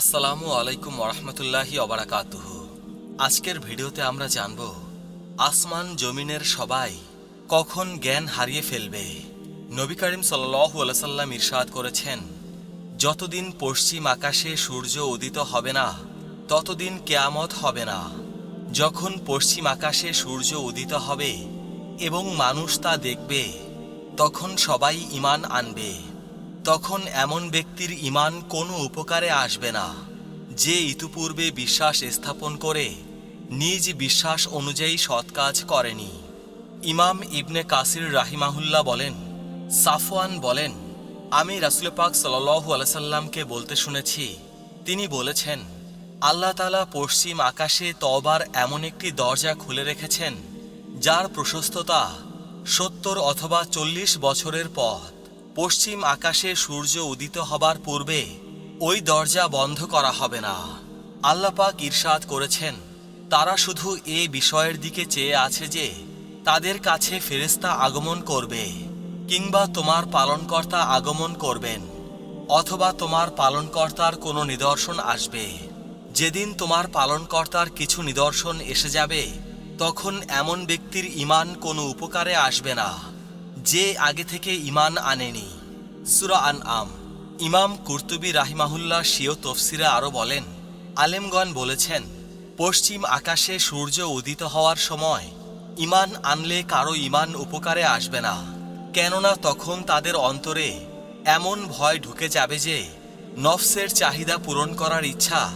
আসসালামু আলাইকুম ওরহমতুল্লাহি অবরাকাতুহ আজকের ভিডিওতে আমরা জানব, আসমান জমিনের সবাই কখন জ্ঞান হারিয়ে ফেলবে। নবী করিম সাল্লাম ইরশাদ করেছেন, যতদিন পশ্চিম আকাশে সূর্য উদিত হবে না, ততদিন কেয়ামত হবে না। যখন পশ্চিম আকাশে সূর্য উদিত হবে এবং মানুষ তা দেখবে, তখন সবাই ঈমান আনবে। তখন এমন ব্যক্তির ঈমান কোনো উপকারে আসবে না, যে ইতিপূর্বে বিশ্বাস স্থাপন করে, নিজ বিশ্বাস অনুযায়ী সৎ কাজ করেনি। ইমাম ইবনে কাসির রাহিমাহুল্লাহ বলেন, সাফওয়ান বলেন, আমি রাসুল পাক সাল্লু আলাইসাল্লামকে বলতে শুনেছি, তিনি বলেছেন, আল্লাহ তালা পশ্চিম আকাশে তবার এমন একটি দরজা খুলে রেখেছেন, যার প্রশস্ততা সত্তর অথবা চল্লিশ বছরের পথ। পশ্চিম আকাশে সূর্য উদিত হবার পূর্বে ওই দরজা বন্ধ করা হবে না। আল্লাপাক ঈর্ষাদ করেছেন, তারা শুধু এ বিষয়ের দিকে চেয়ে আছে যে তাদের কাছে ফেরেস্তা আগমন করবে, কিংবা তোমার পালনকর্তা আগমন করবেন, অথবা তোমার পালনকর্তার কোনো নিদর্শন আসবে। যেদিন তোমার পালনকর্তার কিছু নিদর্শন এসে যাবে, তখন এমন ব্যক্তির ঈমান কোনো উপকারে আসবে না। যে আগে থেকে ঈমান আনেনি। সুরা আন আম ইমাম কুর্তুবী রাহিমাহুল্লাহ শিও তফসিরা আরও বলেন, আলেমগণ বলেছেন, পশ্চিম আকাশে সূর্য উদিত হওয়ার সময় ঈমান আনলে কারও ঈমান উপকারে আসবে না। কেননা তখন তাদের অন্তরে এমন ভয় ঢুকে যাবে যে, নফসের চাহিদা পূরণ করার ইচ্ছা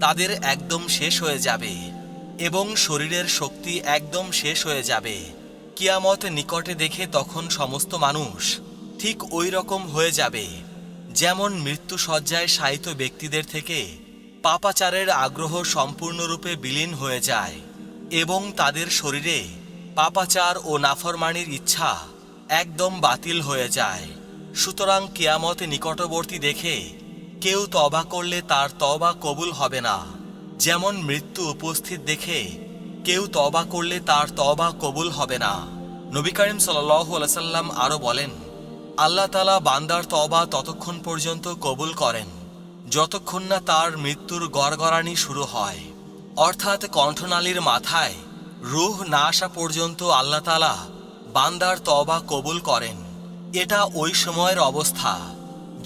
তাদের একদম শেষ হয়ে যাবে এবং শরীরের শক্তি একদম শেষ হয়ে যাবে। কিয়ামত নিকটে দেখে তখন সমস্ত মানুষ ঠিক ওই রকম হয়ে যাবে। যেমন মৃত্যু সজ্জায় শায়িত ব্যক্তিদের থেকে পাপাচারের আগ্রহ সম্পূর্ণরূপে বিলীন হয়ে যায় এবং তাদের শরীরে পাপাচার ও নাফরমানির ইচ্ছা একদম বাতিল হয়ে যায়। সুতরাং কেয়ামত নিকটবর্তী দেখে কেউ তবা করলে তার তবা কবুল হবে না। যেমন মৃত্যু উপস্থিত দেখে কেউ তবা করলে তার তবা কবুল হবে না। নবী করিম সাল্লাম আরও বলেন, আল্লাহ তালা বান্দার তবা ততক্ষণ পর্যন্ত কবুল করেন, যতক্ষণ না তার মৃত্যুর গড়গড়ানি শুরু হয়। অর্থাৎ কণ্ঠনালীর মাথায় রুহ না আসা পর্যন্ত আল্লাহ তালা বান্দার তবা কবুল করেন। এটা ওই সময়ের অবস্থা,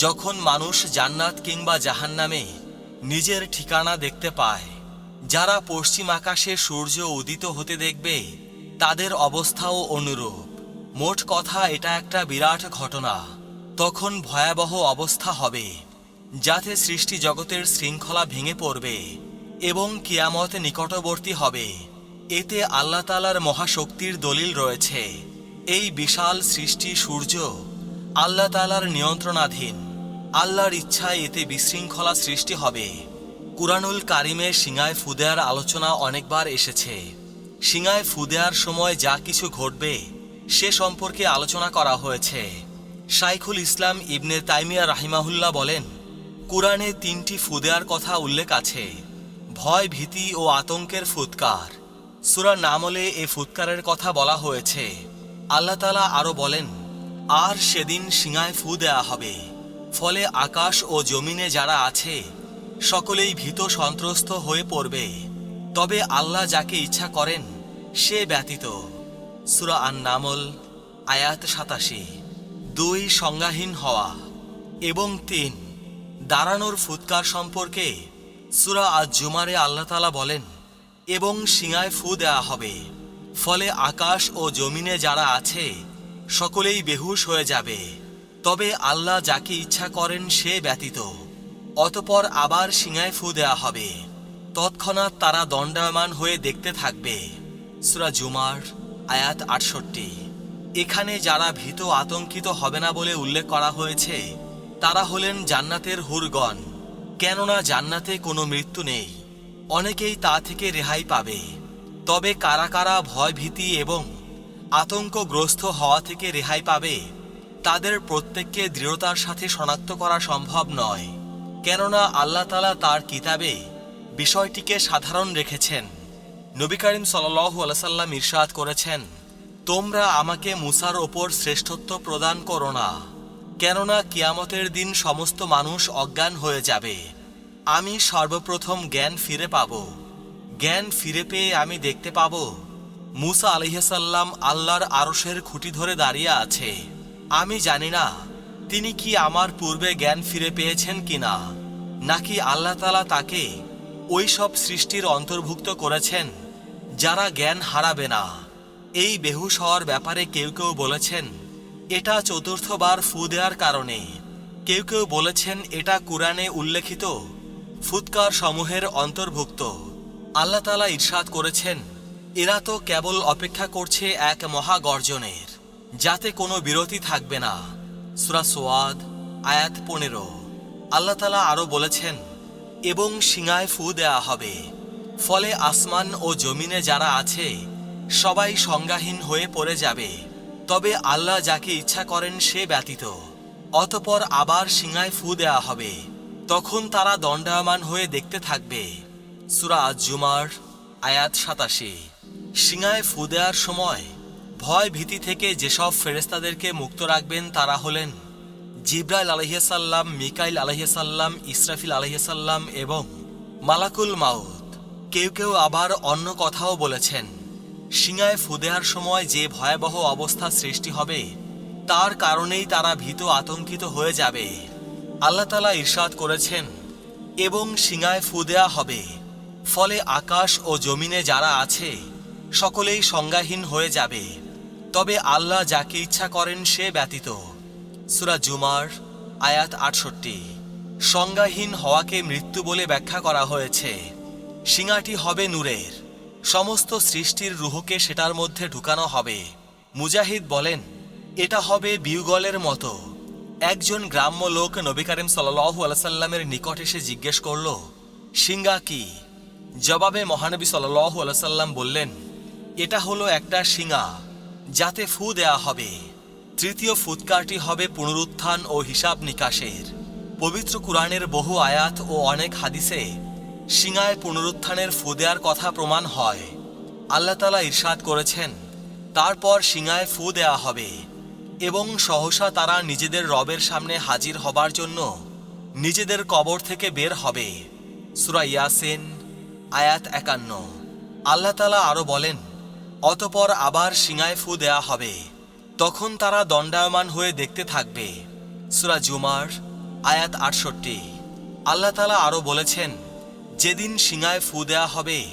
যখন মানুষ জান্নাত কিংবা জাহান্নামে নিজের ঠিকানা দেখতে পায়। যারা পশ্চিম আকাশে সূর্য উদিত হতে দেখবে, তাদের অবস্থাও অনুরূপ। মোট কথা, এটা একটা বিরাট ঘটনা। তখন ভয়াবহ অবস্থা হবে, যাতে সৃষ্টি জগতের শৃঙ্খলা ভেঙে পড়বে এবং কিয়ামত নিকটবর্তী হবে। এতে আল্লাহ তালার মহাশক্তির দলিল রয়েছে। এই বিশাল সৃষ্টি সূর্য আল্লাহ তালার নিয়ন্ত্রণাধীন। আল্লাহর ইচ্ছায় এতে বিশৃঙ্খলা সৃষ্টি হবে। কুরআনুল কারিমে সিঙায় ফুদেয়ার আলোচনা অনেকবার এসেছে। সিঙায় ফুদেয়ার সময় যা কিছু ঘটবে, সে সম্পর্কে আলোচনা করা হয়েছে। শাইখুল ইসলাম ইবনে তাইমিয়া রাহিমাহুল্লাহ বলেন, কুরআনে তিনটি ফুদেয়ার কথা উল্লেখ আছে। ভয়, ভীতি ও আতঙ্কের ফুৎকার। সুরা নামলে এ ফুৎকারের কথা বলা হয়েছে। আল্লাহ তালা আরও বলেন, আর সেদিন সিঙায় ফু দেয়া হবে। ফলে আকাশ ও জমিনে যারা আছে সকলেই ভীত সন্ত্রস্ত হয়ে পড়বে। তবে আল্লাহ যাকে ইচ্ছা করেন, সে ব্যতীত। সুরা আন নামল আয়াত সাতাশি। দুই, সংজ্ঞাহীন হওয়া। এবং তিন, দাঁড়ানোর ফুৎকার সম্পর্কে সুরা আজ জুমারে আল্লাহ তালা বলেন, এবং সিঙায় ফু দেয়া হবে। ফলে আকাশ ও জমিনে যারা আছে, সকলেই বেহুশ হয়ে যাবে। তবে আল্লাহ যাকে ইচ্ছা করেন, সে ব্যতীত। অতপর আবার সিঙায় ফু দেয়া হবে। তৎক্ষণাৎ তারা দণ্ডায়মান হয়ে দেখতে থাকবে। সুরা জুমার আয়াত আটষট্টি। এখানে যারা ভীত আতঙ্কিত হবে না বলে উল্লেখ করা হয়েছে, তারা হলেন জান্নাতের হুরগণ। কেননা জান্নাতে কোনো মৃত্যু নেই। অনেকেই তা থেকে রেহাই পাবে। তবে কারা কারা ভয়ভীতি এবং আতঙ্কগ্রস্ত হওয়া থেকে রেহাই পাবে, তাদের প্রত্যেককে দৃঢ়তার সাথে শনাক্ত করা সম্ভব নয়। কেননা আল্লাহ তালা তার কিতাবে বিষয়টিকে সাধারণ রেখেছেন। নবী করিম সাল্লু আলসাল্লাম ইরশাদ করেছেন, তোমরা আমাকে মুসার ওপর শ্রেষ্ঠত্ব প্রদান করো না, কেননা কিয়ামতের দিন সমস্ত মানুষ অজ্ঞান হয়ে যাবে। আমি সর্বপ্রথম জ্ঞান ফিরে পাব। জ্ঞান ফিরে পেয়ে আমি দেখতে পাব, মুসা আলহিসাল্লাম আল্লাহর আরশের খুঁটি ধরে দাঁড়িয়ে আছে। আমি জানি না তিনি কি আমার পূর্বে জ্ঞান ফিরে পেয়েছেন কিনা? নাকি আল্লাহ তালা তাকে ওই সব সৃষ্টির অন্তর্ভুক্ত করেছেন, যারা জ্ঞান হারাবে না? এই বেহুশ হওয়ার ব্যাপারে কেউ কেউ বলেছেন, এটা চতুর্থবার ফু দেওয়ার কারণে। কেউ কেউ বলেছেন, এটা কোরআনে উল্লেখিত ফুৎকার সমূহের অন্তর্ভুক্ত। আল্লাহ তালা ইরশাদ করেছেন, এরা তো কেবল অপেক্ষা করছে এক মহাগর্জনের, যাতে কোনো বিরতি থাকবে না। সুরা সোয়াদ, আয়াত পনেরো। আল্লাহ তালা আরও বলেছেন, এবং সিঙায় ফু দেয়া হবে। ফলে আসমান ও জমিনে যারা আছে, সবাই সংজ্ঞাহীন হয়ে পড়ে যাবে। তবে আল্লাহ যাকে ইচ্ছা করেন সে ব্যতীত। অতপর আবার সিঙায় ফু দেয়া হবে। তখন তারা দণ্ডায়মান হয়ে দেখতে থাকবে। সুরা জুমার আয়াত সাতাশি। সিঙায় ফু দেওয়ার সময় ভয় ভীতি থেকে যেসব ফেরেস্তাদেরকে মুক্ত রাখবেন, তারা হলেন জিব্রাইল আলহিসাল্লাম মিকাইল আলহিসাল্লাম ইসরাফিল আলহিসাল্লাম এবং মালাকুল মাউত। কেউ কেউ আবার অন্য কথাও বলেছেন সিঙায় ফুদেহার সময় যে ভয়াবহ অবস্থা সৃষ্টি হবে, তার কারণেই তারা ভীত আতঙ্কিত হয়ে যাবে। আল্লাহ তালা ইরশাদ করেছেন, এবং সিঙায় ফুদেয়া হবে। ফলে আকাশ ও জমিনে যারা আছে, সকলেই সংজ্ঞাহীন হয়ে যাবে। তবে আল্লাহ যাকে ইচ্ছা করেন সে ব্যতীত। সুরা জুমার আয়াত আটষট্টি। সংজ্ঞাহীন হওয়াকে মৃত্যু বলে ব্যাখ্যা করা হয়েছে। সিঙাটি হবে নূরের। সমস্ত সৃষ্টির রুহকে সেটার মধ্যে ঢুকানো হবে। মুজাহিদ বলেন, এটা হবে বিউগলের মতো। একজন গ্রাম্য লোক নবী করিম সাল্লু নিকট এসে জিজ্ঞেস করল সিঙ্গা কি? জবাবে মহানবী সাল্লু আলাইসাল্লাম বললেন, এটা হলো একটা শিঙা যাতে ফু দেয়া হবে। তৃতীয় ফুৎকারটি হবে পুনরুত্থান ও হিসাব নিকাশের। পবিত্র কুরআনের বহু আয়াত ও অনেক হাদিসে সিঙায় পুনরুত্থানের ফু দেওয়ার কথা প্রমাণ হয়। আল্লাহ তালা ইরশাদ করেছেন, তারপর সিঙায় ফু দেয়া হবে এবং সহসা তারা নিজেদের রবের সামনে হাজির হবার জন্য নিজেদের কবর থেকে বের হবে। সুরা ইয়াসিন, আয়াত একান্ন। আল্লাহ তালা আরও বলেন অতপর আবার সিঙায় ফু দেয়া হবে। তখন তারা দণ্ডায়মান হয়ে দেখতে থাকবে। সুরা জুমার আয়াত আটষট্টি। আল্লাহ তালা আরও বলেছেন, যেদিন সিঙায় ফু দেয়া হবে,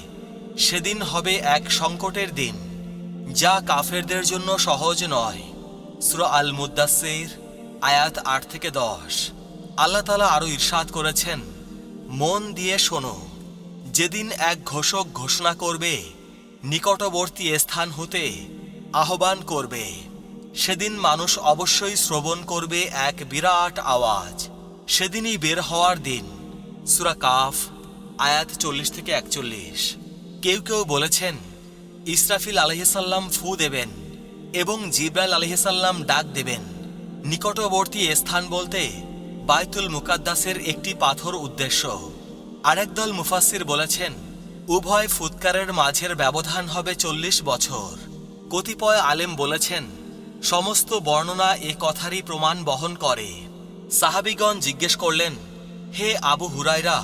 সেদিন হবে এক সংকটের দিন, যা কাফেরদের জন্য সহজ নয়। সুরা আল মুদাসির আয়াত আট থেকে দশ। আল্লাহ তালা আরও ইরশাদ করেছেন, মন দিয়ে শোনো, যেদিন এক ঘোষক ঘোষণা করবে নিকটবর্তী স্থান হতে আহ্বান করবে। সেদিন মানুষ অবশ্যই শ্রবণ করবে এক বিরাট আওয়াজ। সেদিনই বের হওয়ার দিন। সুরা কাফ, আয়াত চল্লিশ থেকে একচল্লিশ। কেউ কেউ বলেছেন, ইসরাফিল আলহিসাল্লাম ফু দেবেন এবং জিব্রাইল আলহিসাল্লাম ডাক দেবেন। নিকটবর্তী স্থান বলতে বাইতুল মুকাদ্দাসের একটি পাথর উদ্দেশ্য। আরেক দল মুফাসির বলেছেন উভয় ফুৎকারের মাঝের ব্যবধান হবে চল্লিশ বছর। কতিপয় আলেম বলেছেন, সমস্ত বর্ণনা এ কথারই প্রমাণ বহন করে। সাহাবিগণ জিজ্ঞেস করলেন, হে আবু হুরাইরা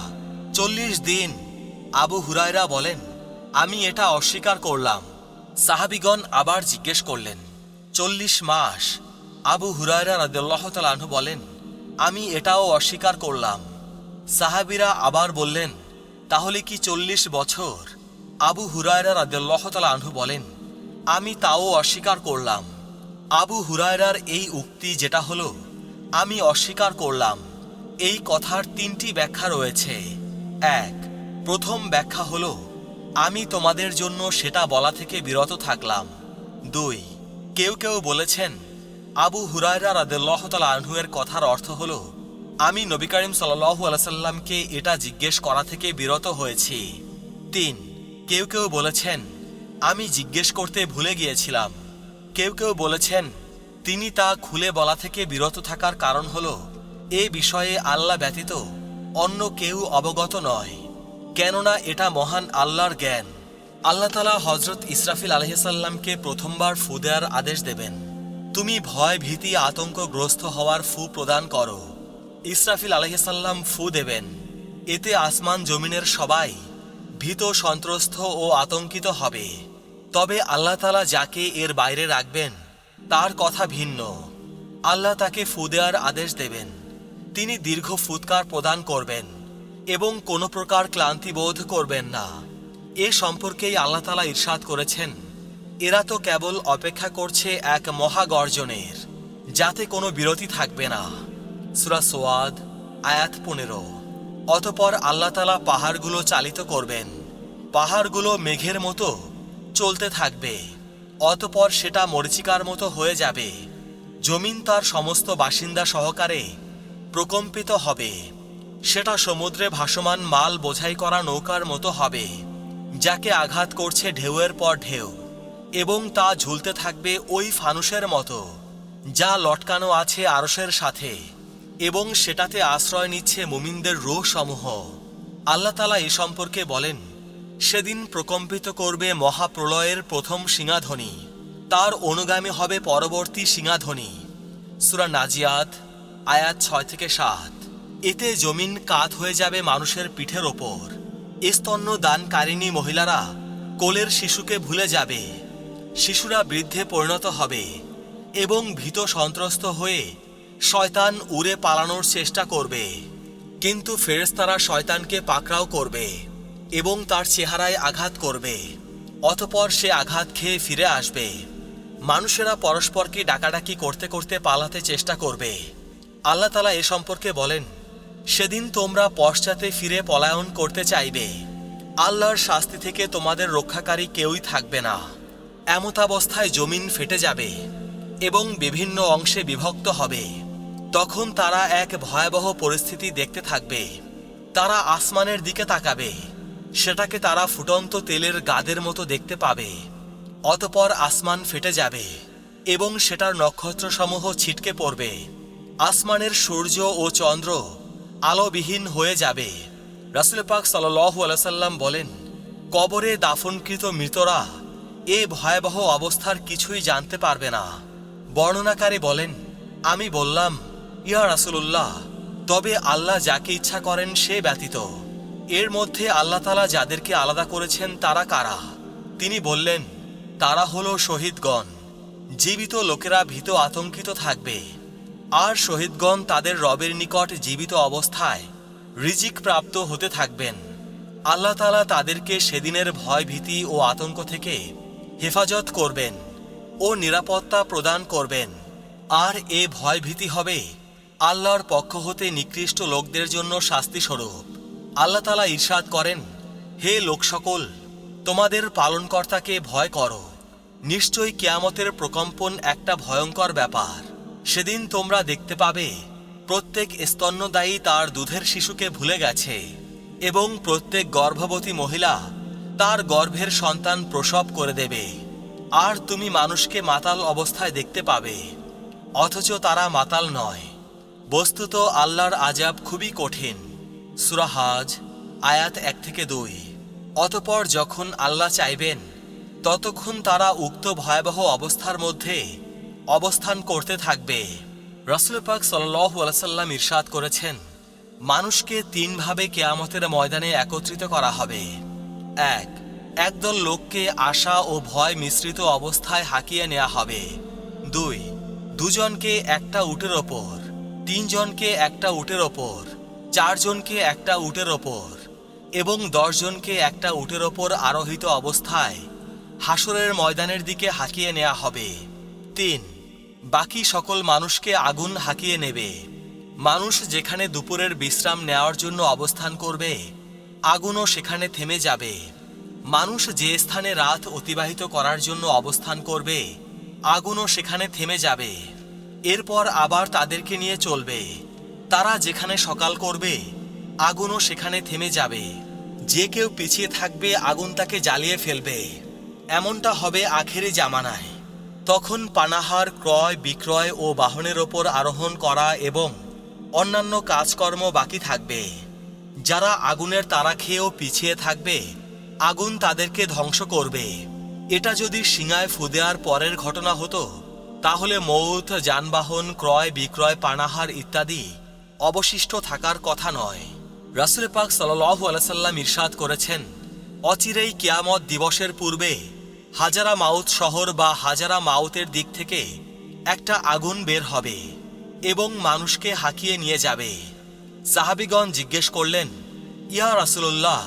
চল্লিশ দিন আবু হুরাইরা বলেন, আমি এটা অস্বীকার করলাম। সাহাবিগণ আবার জিজ্ঞেস করলেন, চল্লিশ মাস আবু হুরায়রা রাদিয়াল্লাহু তাআলা বলেন, আমি এটাও অস্বীকার করলাম। সাহাবিরা আবার বললেন তাহলে কি চল্লিশ বছর? আবু হুরায়রা রাদিয়াল্লাহু তাআলা আনহু বলেন, আমি তাও অস্বীকার করলাম। আবু হুরায়রার এই উক্তি যেটা হলো, আমি অস্বীকার করলাম। এই কথার তিনটি ব্যাখ্যা রয়েছে। এক, প্রথম ব্যাখ্যা হল, আমি তোমাদের জন্য সেটা বলা থেকে বিরত থাকলাম। দুই, কেউ কেউ বলেছেন, আবু হুরায়রা রাদেল্লাহ তালা আনহুয়ের কথার অর্থ হলো আমি নবী করিম সাল্লাহু আলাইসাল্লামকে এটা জিজ্ঞেস করা থেকে বিরত হয়েছি। তিন, কেউ কেউ বলেছেন, আমি জিজ্ঞেস করতে ভুলে গিয়েছিলাম। কেউ কেউ বলেছেন, তিনি তা খুলে বলা থেকে বিরত থাকার কারণ হল, এ বিষয়ে আল্লাহ ব্যতীত অন্য কেউ অবগত নয়। কেননা এটা মহান আল্লাহর জ্ঞান। আল্লাহ তালা হজরত ইসরাফিল আলহিসাল্লামকে প্রথমবার ফু দেওয়ার আদেশ দেবেন। তুমি ভয় ভীতি আতঙ্কগ্রস্ত হওয়ার ফু প্রদান করো। ইসরাফিল আলহিসাল্লাম ফু দেবেন। এতে আসমান জমিনের সবাই ভীত, সন্ত্রস্ত ও আতঙ্কিত হবে। তবে আল্লাহ তালা যাকে এর বাইরে রাখবেন, তার কথা ভিন্ন। আল্লাহ তাকে ফু দেওয়ার আদেশ দেবেন। তিনি দীর্ঘ ফুৎকার প্রদান করবেন এবং কোনো প্রকার ক্লান্তি বোধ করবেন না। এ সম্পর্কেই আল্লাহ তালা ইরশাদ করেছেন, এরা তো কেবল অপেক্ষা করছে এক মহাগর্জনের, যাতে কোনো বিরতি থাকবে না। সুরা সোয়াদ, আয়াত পনেরো। অতপর আল্লাহ তালা পাহাড়গুলো চালিত করবেন। পাহাড়গুলো মেঘের মতো চলতে থাকবে। অতপর সেটা মরিচিকার মতো হয়ে যাবে। জমিন তার সমস্ত বাসিন্দা সহকারে প্রকম্পিত হবে। সেটা সমুদ্রে ভাসমান মাল বোঝাই করা নৌকার মতো হবে, যাকে আঘাত করছে ঢেউয়ের পর ঢেউ, এবং তা ঝুলতে থাকবে ওই ফানুসের মতো, যা লটকানো আছে আরসের সাথে। এবং সেটাতে আশ্রয় নিচ্ছে মুমিনদের রোহ সমূহ আল্লাহ তালা এ সম্পর্কে বলেন, সেদিন প্রকম্পিত করবে মহাপ্রলয়ের প্রথম সিংহাধ্বনি তার অনুগামী হবে পরবর্তী সিংহাধ্বনি সুরা নাজিয়াত, আয়াত ছয় থেকে সাত। এতে জমিন কাত হয়ে যাবে মানুষের পিঠের ওপর। স্তন্য দানকারিণী মহিলারা কোলের শিশুকে ভুলে যাবে। শিশুরা বৃদ্ধে পরিণত হবে এবং ভীত সন্ত্রস্ত হয়ে শয়তান উড়ে পালানোর চেষ্টা করবে। কিন্তু ফেরেস্তারা শয়তানকে পাকড়াও করবে এবং তার চেহারায় আঘাত করবে। অতপর সে আঘাত খেয়ে ফিরে আসবে। মানুষেরা পরস্পরকে ডাকাডাকি করতে করতে পালাতে চেষ্টা করবে। আল্লাহ তালা এ সম্পর্কে বলেন, সেদিন তোমরা পশ্চাতে ফিরে পলায়ন করতে চাইবে। আল্লাহর শাস্তি থেকে তোমাদের রক্ষাকারী কেউই থাকবে না। এমতাবস্থায় জমিন ফেটে যাবে এবং বিভিন্ন অংশে বিভক্ত হবে। তখন তারা এক ভয়াবহ পরিস্থিতি দেখতে থাকবে। তারা আসমানের দিকে তাকাবে। সেটাকে তারা ফুটন্ত তেলের গাদের মতো দেখতে পাবে। অতপর আসমান ফেটে যাবে এবং সেটার নক্ষত্রসমূহ ছিটকে পড়বে। আসমানের সূর্য ও চন্দ্র আলোবিহীন হয়ে যাবে। রাসুল পাক সাল্লাহ বলেন, কবরে দাফনকৃত মৃতরা এ ভয়াবহ অবস্থার কিছুই জানতে পারবে না। বর্ণনাকারী বলেন, আমি বললাম ইয়া রাসুলুল্লাহ, তবে আল্লাহ যাকে ইচ্ছা করেন সে ব্যতীত। এর মধ্যে আল্লাহ তালা যাদেরকে আলাদা করেছেন তারা কারা? তিনি বললেন, তারা হলো শহীদগণ। জীবিত লোকেরা ভীত আতঙ্কিত থাকবে। আর শহীদগণ তাদের রবের নিকট জীবিত অবস্থায় রিজিক প্রাপ্ত হতে থাকবেন। আল্লাহ তালা তাদেরকে সেদিনের ভয় ভীতি ও আতঙ্ক থেকে হেফাজত করবেন ও নিরাপত্তা প্রদান করবেন। আর এ ভয় ভীতি হবে আল্লাহর পক্ষ হতে নিকৃষ্ট লোকদের জন্য শাস্তিস্বরূপ। আল্লাহ তালা ঈর্ষাদ করেন, হে লোক সকল, তোমাদের পালনকর্তাকে ভয় করো। নিশ্চয়ই কেয়ামতের প্রকম্পন একটা ভয়ঙ্কর ব্যাপার। সেদিন তোমরা দেখতে পাবে, প্রত্যেক স্তন্যদায়ী তার দুধের শিশুকে ভুলে গেছে এবং প্রত্যেক গর্ভবতী মহিলা তার গর্ভের সন্তান প্রসব করে দেবে। আর তুমি মানুষকে মাতাল অবস্থায় দেখতে পাবে, অথচ তারা মাতাল নয়। বস্তুত আল্লাহর আজাব খুবই কঠিন। সুরাহাজ আয়াত এক থেকে দুই। অতপর যখন আল্লাহ চাইবেন, ততক্ষণ তারা উক্ত ভয়াবহ অবস্থার মধ্যে অবস্থান করতে থাকবে। রসুল পাক সাল্লাহ আলাইসাল্লাম ইরশাদ করেছেন, মানুষকে তিনভাবে কেয়ামতের ময়দানে একত্রিত করা হবে। এক, একদল লোককে আশা ও ভয় মিশ্রিত অবস্থায় হাঁকিয়ে নেওয়া হবে। দুই, দুজনকে একটা উটের ওপর। তিনজনকে একটা উটের ওপর, চারজনকে একটা উটের ওপর এবং দশজনকে একটা উটের ওপর আরোহিত অবস্থায় হাসরের ময়দানের দিকে হাঁকিয়ে নেওয়া হবে। তিন, বাকি সকল মানুষকে আগুন হাঁকিয়ে নেবে। মানুষ যেখানে দুপুরের বিশ্রাম নেওয়ার জন্য অবস্থান করবে, আগুনও সেখানে থেমে যাবে। মানুষ যে স্থানে রাত অতিবাহিত করার জন্য অবস্থান করবে, আগুনও সেখানে থেমে যাবে। এরপর আবার তাদেরকে নিয়ে চলবে। তারা যেখানে সকাল করবে, আগুনও সেখানে থেমে যাবে। যে কেউ পিছিয়ে থাকবে, আগুন তাকে জ্বালিয়ে ফেলবে। এমনটা হবে আখেরে জামানায়। তখন পানাহার, ক্রয়, বিক্রয় ও বাহনের ওপর আরোহণ করা এবং অন্যান্য কাজকর্ম বাকি থাকবে। যারা আগুনের তারা খেয়েও পিছিয়ে থাকবে, আগুন তাদেরকে ধ্বংস করবে। এটা যদি সিঙায় ফুদেয়ার পরের ঘটনা হতো তাহলে মৌত, যানবাহন, ক্রয়, বিক্রয়, পানাহার ইত্যাদি অবশিষ্ট থাকার কথা নয়। রাসুল পাক সাল্লাহু আলাইসাল্লাম ইরশাদ করেছেন, অচিরেই কিয়ামত দিবসের পূর্বে হাজারা মাউত শহর বা হাজারা মাউতের দিক থেকে একটা আগুন বের হবে এবং মানুষকে হাঁকিয়ে নিয়ে যাবে। সাহাবিগণ জিজ্ঞেস করলেন, ইয়া রাসুল্লাহ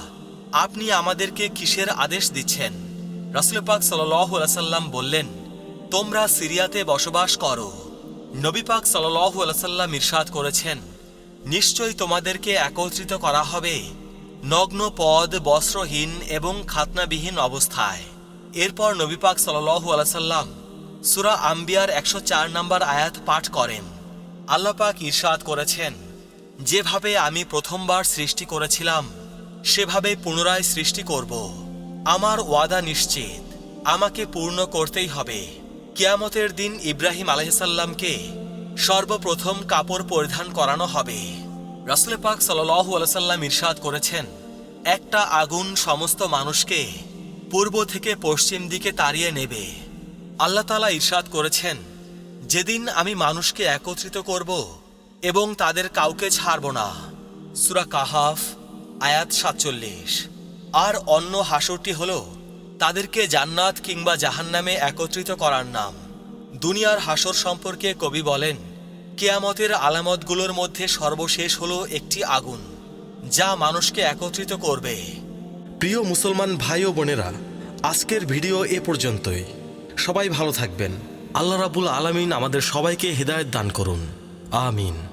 আপনি আমাদেরকে কিসের আদেশ দিচ্ছেন? রাসুল পাক সাল্লাম বললেন তোমরা সিরিয়াতে বসবাস করো। নবী পাক সাল্লাহু আলাইসাল্লাম ইরশাদ করেছেন, নিশ্চয়ই তোমাদেরকে একত্রিত করা হবে নগ্ন পদ, বস্ত্রহীন এবং খাতনাবিহীন অবস্থায়। এরপর নবী পাক সাল্লাহু আলাইসাল্লাম সুরা আম্বিয়ার একশো চার নম্বর আয়াত পাঠ করেন। আল্লাপাক ইরশাদ করেছেন, যেভাবে আমি প্রথমবার সৃষ্টি করেছিলাম, সেভাবে পুনরায় সৃষ্টি করব। আমার ওয়াদা নিশ্চিত, আমাকে পূর্ণ করতেই হবে। কিয়ামতের দিন ইব্রাহিম আলহিসাল্লামকে সর্বপ্রথম কাপড় পরিধান করানো হবে। রাসুল পাক সাল্লাহু আলসাল্লাম ইরশাদ করেছেন, একটা আগুন সমস্ত মানুষকে পূর্ব থেকে পশ্চিম দিকে তাড়িয়ে নেবে। আল্লাহ তালা ইরশাদ করেছেন, যেদিন আমি মানুষকে একত্রিত করব এবং তাদের কাউকে ছাড়ব না। সুরা কাহাফ, আয়াত সাতচল্লিশ। আর অন্য হাসরটি হল তাদেরকে জান্নাত কিংবা জাহান্নামে একত্রিত করার নাম। দুনিয়ার হাসর সম্পর্কে কবি বলেন, কেয়ামতের আলামতগুলোর মধ্যে সর্বশেষ হলো একটি আগুন, যা মানুষকে একত্রিত করবে। প্রিয় মুসলমান ভাই ও বোনেরা, আজকের ভিডিও এ পর্যন্তই। সবাই ভালো থাকবেন। আল্লাহ রাবুল আলামিন আমাদের সবাইকে হৃদায়ত দান করুন। আমিন।